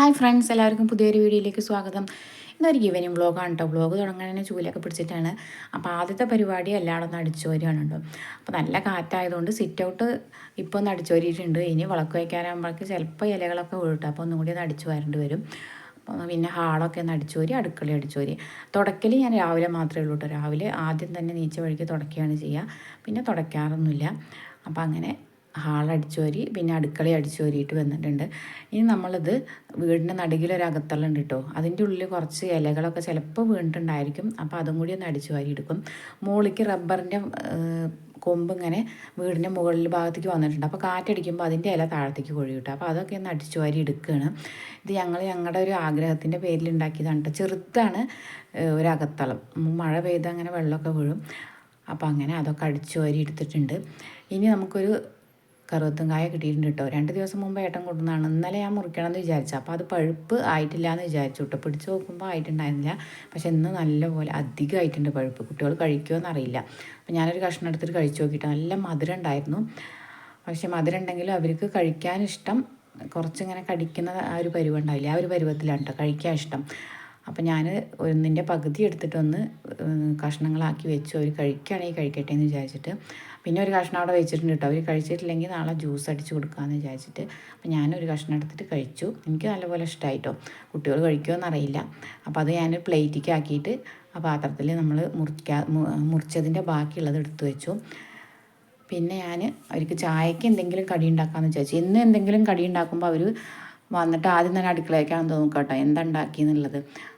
Hi friends എല്ലാവർക്കും പുതിയൊരു വീഡിയോയിലേക്ക് സ്വാഗതം. ഇന്നൊരു ഈവനിങ് വ്ളോഗാണ് കേട്ടോ വ്ളോഗ് തുടങ്ങാൻ തന്നെ ചൂലൊക്കെ പിടിച്ചിട്ടാണ്. അപ്പോൾ ആദ്യത്തെ പരിപാടി എല്ലായിടത്തും അടിച്ചോരിയാണ് കേട്ടോ അപ്പോൾ നല്ല കാറ്റായതുകൊണ്ട് സിറ്റ് ഔട്ട് ഇപ്പോൾ ഒന്ന് അടിച്ചോരിയിട്ടുണ്ട്. ഇനി വിളക്ക് വയ്ക്കാനാകുമ്പോഴേക്ക് ചിലപ്പോൾ ഇലകളൊക്കെ വീഴും അപ്പോൾ ഒന്നും കൂടി ഒന്ന് അടിച്ചു വരേണ്ടി വരും. പിന്നെ ഹാളൊക്കെ ഒന്ന് അടിച്ചോരി അടുക്കള അടിച്ചോരി. തുടക്കൽ ഞാൻ രാവിലെ മാത്രമേ ഉള്ളൂ കേട്ടോ രാവിലെ ആദ്യം തന്നെ നീച്ച വഴിക്ക് തുടക്കുകയാണ് ചെയ്യുക പിന്നെ തുടയ്ക്കാറൊന്നുമില്ല അപ്പോൾ അങ്ങനെ ഹാൾ അടിച്ചോരി പിന്നെ അടുക്കള അടിച്ചോരിയിട്ട് വന്നിട്ടുണ്ട്. ഇനി നമ്മളിത് വീടിന്റെ നടുകിലൊരു ഉണ്ട് കേട്ടോ അതിന്റെ ഉള്ളിൽ കുറച്ച് ഇലകളൊക്കെ ചിലപ്പോൾ വീണിട്ടുണ്ടായിരിക്കും. അപ്പോൾ അതും കൂടി ഒന്ന് അടിച്ചു വാരി എടുക്കും. മുകളിലേക്ക് റബ്ബറിന്റെ കൊമ്പ് ഇങ്ങനെ വീടിന്റെ മുകളിൽ ഭാഗത്തേക്ക് വന്നിട്ടുണ്ട്. അപ്പോൾ കാറ്റടിക്കുമ്പോൾ അതിന്റെ ഇല താഴത്തേക്ക് കൊഴി കിട്ടും അപ്പോൾ അതൊക്കെ ഒന്ന് അടിച്ചു വാരി എടുക്കുകയാണ് ഇത് ഞങ്ങൾ ഞങ്ങളുടെ ഒരു ആഗ്രഹത്തിന്റെ പേരിൽ ഉണ്ടാക്കിയതാണ് കേട്ടോ ചെറുതാണ് ഒരു അകത്തളം. മഴ പെയ്ത് അങ്ങനെ വെള്ളമൊക്കെ വീഴും. അപ്പോൾ അങ്ങനെ അതൊക്കെ അടിച്ചു വാരി എടുത്തിട്ടുണ്ട്. ഇനി നമുക്കൊരു കറുവത്തും കായ കിട്ടിയിട്ടുണ്ട് കേട്ടോ രണ്ട് ദിവസം മുമ്പ് ഏട്ടൻ കൊണ്ടുവന്നാണ്. ഇന്നലെ ഞാൻ മുറിക്കണം എന്ന് വിചാരിച്ചു. അപ്പോൾ അത് പഴുപ്പ് ആയിട്ടില്ല എന്ന് വിചാരിച്ചു കേട്ടോ പിടിച്ച് നോക്കുമ്പോൾ ആയിട്ടുണ്ടായിരുന്നില്ല. പക്ഷെ ഇന്ന് നല്ലപോലെ അധികമായിട്ടുണ്ട് പഴുപ്പ്. കുട്ടികൾ കഴിക്കുമോ എന്നറിയില്ല. അപ്പോൾ ഞാനൊരു കഷ്ണം എടുത്തിട്ട് കഴിച്ചു നോക്കിയിട്ട് നല്ല മധുരം ഉണ്ടായിരുന്നു. പക്ഷെ മധുരം ഉണ്ടെങ്കിലും അവർക്ക് കഴിക്കാൻ ഇഷ്ടം. കുറച്ചിങ്ങനെ കടിക്കുന്ന ആ ഒരു പരുവം ഉണ്ടാവില്ല? ആ ഒരു പരുവത്തിലാണ് കേട്ടോ കഴിക്കാൻ ഇഷ്ടം. അപ്പം ഞാൻ ഒന്നിന്റെ പകുതി എടുത്തിട്ടൊന്ന് കഷ്ണങ്ങളാക്കി വെച്ചു. അവർ കഴിക്കുകയാണെങ്കിൽ കഴിക്കട്ടെ എന്ന് വിചാരിച്ചിട്ട്. പിന്നെ ഒരു കഷ്ണം അവിടെ വെച്ചിട്ടുണ്ട് കേട്ടോ അവർ കഴിച്ചിട്ടില്ലെങ്കിൽ നാളെ ജ്യൂസ് അടിച്ച് കൊടുക്കാമെന്ന് വിചാരിച്ചിട്ട്. അപ്പം ഞാനൊരു കഷ്ണം എടുത്തിട്ട് കഴിച്ചു. എനിക്ക് നല്ലപോലെ ഇഷ്ടമായിട്ടോ കുട്ടികൾ കഴിക്കുമോ അറിയില്ല. അപ്പോൾ അത് ഞാൻ പ്ലേറ്റിക്ക് ആക്കിയിട്ട് ആ പാത്രത്തിൽ നമ്മൾ മുറിക്കാ മുറിച്ചതിന്റെ ബാക്കിയുള്ളത് എടുത്തു വെച്ചു. പിന്നെ ഞാൻ അവർക്ക് ചായക്ക് എന്തെങ്കിലും കടി ഉണ്ടാക്കാമെന്ന് വിചാരിച്ചു. ഇന്ന് എന്തെങ്കിലും കടി ഉണ്ടാക്കുമ്പോൾ അവർ വന്നിട്ട് ആദ്യം തന്നെ അടുക്കളയ്ക്കാണ് തോന്നും കേട്ടോ. എന്താ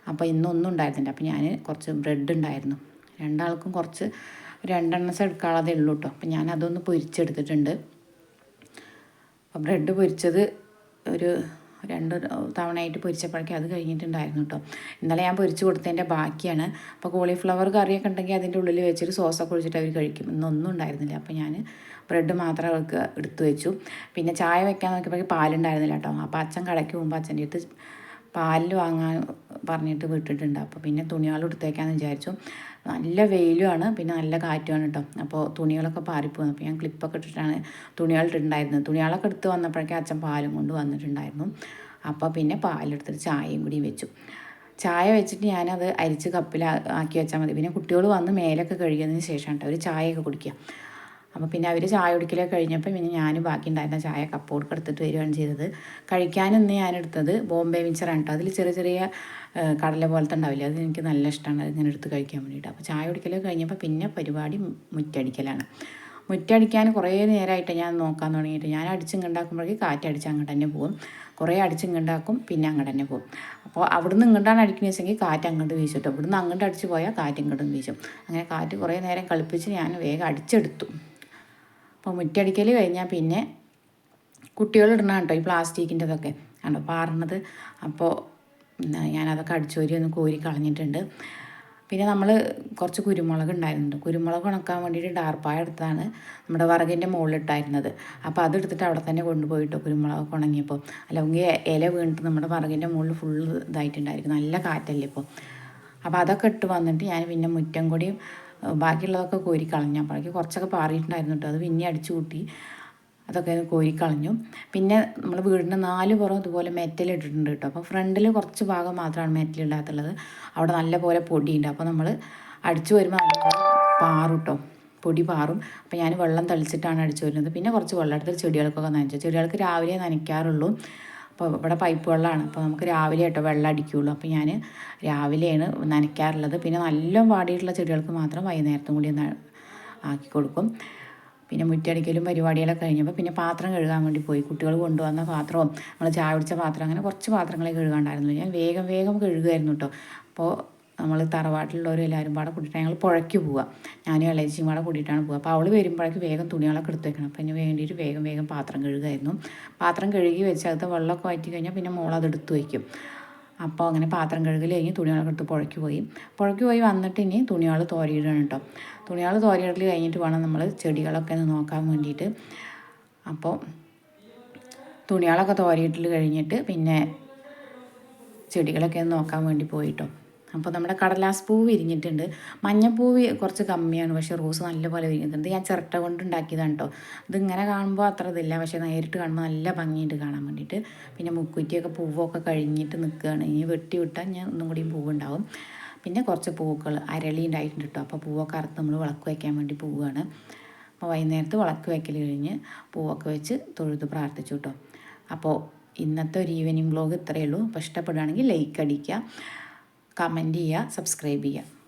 അപ്പോൾ ഇന്നൊന്നും ഉണ്ടായിരുന്നില്ല. അപ്പോൾ ഞാൻ കുറച്ച് ബ്രെഡ് ഉണ്ടായിരുന്നു. രണ്ടാൾക്കും കുറച്ച് രണ്ടെണ്ണം എടുക്കാതെ ഉള്ളൂ കേട്ടോ. അപ്പം ഞാൻ അതൊന്ന് പൊരിച്ചെടുത്തിട്ടുണ്ട്. അപ്പോൾ ബ്രെഡ് പൊരിച്ചത് ഒരു രണ്ട് തവണയായിട്ട് പൊരിച്ചപ്പോഴേക്കും അത് കഴിഞ്ഞിട്ടുണ്ടായിരുന്നു കേട്ടോ ഇന്നലെ ഞാൻ പൊരിച്ച് കൊടുത്തതിന്റെ ബാക്കിയാണ്. അപ്പോൾ കോളിഫ്ലവർ കറിയൊക്കെ ഉണ്ടെങ്കിൽ അതിന്റെ ഉള്ളിൽ വെച്ചൊരു സോസൊക്കെ ഒഴിച്ചിട്ട് അവർ കഴിക്കും. ഇന്നൊന്നും ഉണ്ടായിരുന്നില്ല. അപ്പോൾ ഞാൻ ബ്രെഡ് മാത്രം അവർക്ക് എടുത്തു വെച്ചു. പിന്നെ ചായ വെക്കാൻ നോക്കിയപ്പോൾ പാലുണ്ടായിരുന്നില്ല കേട്ടോ അപ്പോൾ അച്ഛൻ കടയ്ക്ക് പോകുമ്പോൾ അച്ഛന്റെ അടുത്ത് പാലിൽ വാങ്ങാൻ പറഞ്ഞിട്ട് വിട്ടിട്ടുണ്ട്. അപ്പോൾ പിന്നെ തുണികൾ എടുത്തേക്കാന്ന് വിചാരിച്ചു. നല്ല വെയിലുമാണ് പിന്നെ നല്ല കാറ്റുമാണ് കേട്ടോ അപ്പോൾ തുണികളൊക്കെ പാറിപ്പോകുന്നു അപ്പോൾ ഞാൻ ക്ലിപ്പൊക്കെ ഇട്ടിട്ടാണ് തുണികൾ ഇട്ടിട്ടുണ്ടായിരുന്നത് തുണികളൊക്കെ എടുത്ത് വന്നപ്പോഴേക്കും അച്ഛൻ പാലും കൊണ്ട് വന്നിട്ടുണ്ടായിരുന്നു. അപ്പോൾ പിന്നെ പാലെടുത്തിട്ട് ചായയും കൂടി വെച്ചു. ചായ വെച്ചിട്ട് ഞാനത് അരിച്ച് കപ്പിൽ ആക്കി വെച്ചാൽ മതി. പിന്നെ കുട്ടികൾ വന്ന് മേലൊക്കെ കഴുകിയതിന് ശേഷം കേട്ടോ ഒരു ചായയൊക്കെ കുടിക്കുക. അപ്പോൾ പിന്നെ അവർ ചായ കുടിക്കലൊക്കെ കഴിഞ്ഞപ്പോൾ പിന്നെ ഞാൻ ബാക്കി ഉണ്ടായിരുന്ന ചായ കപ്പോട് എടുത്തിട്ട് വരികയാണ് ചെയ്തത്. കഴിക്കാൻ ഞാൻ എടുത്തത് ബോംബെ മിച്ചറാണ് കേട്ടോ അതിൽ ചെറിയ ചെറിയ കടല പോലത്തെ ഉണ്ടാവില്ല? അത് എനിക്ക് നല്ല ഇഷ്ടമാണ് ഇങ്ങനെ എടുത്ത് കഴിക്കാൻ വേണ്ടിയിട്ട്. അപ്പോൾ ചായ കുടിക്കലൊക്കെ കഴിഞ്ഞപ്പോൾ പിന്നെ പരിപാടി മുറ്റടിക്കലാണ്. മുറ്റടിക്കാൻ കുറേ നേരമായിട്ട് ഞാൻ നോക്കാൻ തുടങ്ങിയിട്ട് ഞാൻ അടിച്ചിങ്ങുണ്ടാക്കുമ്പോഴേക്ക് കാറ്റടിച്ച് അങ്ങോട്ട് തന്നെ പോകും. കുറേ അടിച്ചിങ്ങുണ്ടാക്കും പിന്നെ അങ്ങോട്ട് തന്നെ പോകും. അപ്പോൾ അവിടുന്ന് ഇങ്ങോട്ടാണ് അടിക്കുന്നത് വെച്ചെങ്കിൽ കാറ്റ് അങ്ങോട്ട് വീശിട്ടോ ഇവിടുന്ന് അങ്ങോട്ട് അടിച്ച് പോയാൽ കാറ്റ് ഇങ്ങോട്ടും വീശും. അങ്ങനെ കാറ്റ് കുറേ നേരം കളിപ്പിച്ച് ഞാൻ വേഗം അടിച്ചെടുത്തു. അപ്പോൾ മുറ്റടിക്കൽ കഴിഞ്ഞാൽ പിന്നെ കുട്ടികൾ ഇടണം കേട്ടോ ഈ പ്ലാസ്റ്റിക്കിന്റെതൊക്കെ? ആണോ പാറണത് അപ്പോൾ ഞാനതൊക്കെ അടിച്ചോരി ഒന്ന് കോരി കളഞ്ഞിട്ടുണ്ട്. പിന്നെ നമ്മൾ കുറച്ച് കുരുമുളക് ഉണ്ടായിരുന്നുണ്ട്. കുരുമുളക് ഉണക്കാൻ വേണ്ടിയിട്ട് ഡാർപ്പായ എടുത്താണ് നമ്മുടെ വറകിന്റെ മുകളിലിട്ടായിരുന്നത്. അപ്പോൾ അതെടുത്തിട്ട് അവിടെ തന്നെ കൊണ്ടുപോയിട്ടോ കുരുമുളക് ഉണങ്ങിയപ്പോൾ. അല്ലെങ്കിൽ ഇല വീണിട്ട് നമ്മുടെ വറകിന്റെ മുകളിൽ ഫുള്ള് ഇതായിട്ടുണ്ടായിരിക്കും. നല്ല കാറ്റല്ലേ ഇപ്പോൾ അപ്പോൾ അതൊക്കെ ഇട്ട് വന്നിട്ട് ഞാൻ പിന്നെ മുറ്റം കൂടിയും ബാക്കിയുള്ളതൊക്കെ കോരി കളഞ്ഞു അപ്പോഴേക്ക് കുറച്ചൊക്കെ പാറിയിട്ടുണ്ടായിരുന്നു കേട്ടോ അത് പിന്നെ അടിച്ചു കൂട്ടി. അതൊക്കെ കോരി കളഞ്ഞു പിന്നെ നമ്മൾ വീടിന്റെ നാല് പുറം ഇതുപോലെ മെറ്റൽ ഇട്ടിട്ടുണ്ട് കേട്ടോ അപ്പോൾ ഫ്രണ്ടിൽ കുറച്ച് ഭാഗം മാത്രമാണ് മെറ്റൽ മെറ്റലിടാത്തുള്ളത് അവിടെ നല്ല പോലെ പൊടിയുണ്ട്. അപ്പോൾ നമ്മൾ അടിച്ചു വരുമ്പോൾ നല്ല പാറും കേട്ടോ പൊടി പാറും. അപ്പോൾ ഞാൻ വെള്ളം തളിച്ചിട്ടാണ് അടിച്ചു വരുന്നത്. പിന്നെ കുറച്ച് വെള്ളം എടുത്ത് ചെടികൾക്കൊക്കെ നനച്ചു. ചെടികൾക്ക് രാവിലെ നനയ്ക്കാറുള്ളൂ. അപ്പോൾ ഇവിടെ പൈപ്പ് വെള്ളമാണ്. അപ്പോൾ നമുക്ക് രാവിലെ കേട്ടോ വെള്ളം അടിക്കുകയുള്ളൂ. അപ്പോൾ ഞാൻ രാവിലെയാണ് നനയ്ക്കാറുള്ളത്. പിന്നെ നല്ല വാടിയിട്ടുള്ള ചെടികൾക്ക് മാത്രം വൈകുന്നേരത്തും കൂടി ആക്കി കൊടുക്കും. പിന്നെ മുറ്റടിക്കലും പരിപാടികളൊക്കെ കഴിഞ്ഞപ്പോൾ പിന്നെ പാത്രം കഴുകാൻ വേണ്ടി പോയി. കുട്ടികൾ കൊണ്ടുവന്ന പാത്രവും നമ്മൾ ചായ പിടിച്ച പാത്രം അങ്ങനെ കുറച്ച് പാത്രങ്ങളെ കഴുകാണ്ടായിരുന്നു. ഞാൻ വേഗം വേഗം കഴുകുമായിരുന്നു കേട്ടോ. അപ്പോൾ നമ്മൾ തറവാട്ടിലുള്ളവർ എല്ലാവരും പാടെ കൂട്ടിയിട്ട് ഞങ്ങൾ പുഴയ്ക്ക് പോവുക ഞാനും ഇളയച്ചിയും പാടെ കൂട്ടിയിട്ടാണ് പോവുക അപ്പോൾ അവൾ വരുമ്പോഴേക്ക് വേഗം തുണികളൊക്കെ എടുത്ത് വെക്കണം. അപ്പം അതിന് വേണ്ടിയിട്ട് വേഗം വേഗം പാത്രം കഴുകുമായിരുന്നു പാത്രം കഴുകി വെച്ച് അത് വെള്ളമൊക്കെ വറ്റി കഴിഞ്ഞാൽ പിന്നെ മോൾ അത് എടുത്ത് വയ്ക്കും അപ്പോൾ അങ്ങനെ പാത്രം കഴുകൽ കഴിഞ്ഞ് തുണികളൊക്കെ എടുത്ത് പുഴയ്ക്ക് പോയി. പുഴയ്ക്ക് പോയി വന്നിട്ട് ഇനി തുണികൾ തോരയിടണം കേട്ടോ. തുണികൾ തോരയിടൽ കഴിഞ്ഞിട്ട് വേണം നമ്മൾ ചെടികളൊക്കെ ഒന്ന് നോക്കാൻ വേണ്ടിയിട്ട്. അപ്പോൾ തുണികളൊക്കെ തോരയിട്ടിൽ കഴിഞ്ഞിട്ട് പിന്നെ ചെടികളൊക്കെ ഒന്ന് നോക്കാൻ വേണ്ടി പോയിട്ടോ അപ്പോൾ നമ്മുടെ കടലാസ് പൂവ് വിരിഞ്ഞിട്ടുണ്ട്. മഞ്ഞപ്പൂവ് കുറച്ച് കമ്മിയാണ് പക്ഷേ റോസ് നല്ലപോലെ വിരിഞ്ഞിട്ടുണ്ട്. ഞാൻ ചിരട്ട കൊണ്ട് ഉണ്ടാക്കിയതാണ് കേട്ടോ ഇതിങ്ങനെ കാണുമ്പോൾ അത്ര ഇതില്ല പക്ഷേ നേരിട്ട് കാണുമ്പോൾ നല്ല ഭംഗിയുണ്ട് കാണാൻ വേണ്ടിയിട്ട്. പിന്നെ മുക്കുറ്റിയൊക്കെ പൂവൊക്കെ കഴിഞ്ഞിട്ട് നിൽക്കുകയാണ്. ഇനി വെട്ടി വിട്ടാൽ ഞാൻ ഒന്നും കൂടി പൂവുണ്ടാവും പിന്നെ കുറച്ച് പൂക്കൾ അരളി ഉണ്ടായിട്ടുണ്ട് കേട്ടോ അപ്പോൾ പൂവൊക്കെ അറുത്ത് നമ്മൾ വിളക്ക് വയ്ക്കാൻ വേണ്ടി പോവുകയാണ്. അപ്പോൾ വൈകുന്നേരത്ത് വിളക്ക് വയ്ക്കൽ കഴിഞ്ഞ് പൂവൊക്കെ വെച്ച് തൊഴുത് പ്രാർത്ഥിച്ചു കേട്ടോ അപ്പോൾ ഇന്നത്തെ ഒരു ഈവനിങ് വ്ലോഗ് ഇത്രയേ ഉള്ളൂ. അപ്പോൾ ഇഷ്ടപ്പെടുകയാണെങ്കിൽ ലൈക്ക് അടിക്കുക. കമന്റ് ചെയ്യുക സബ്സ്ക്രൈബ് ചെയ്യുക.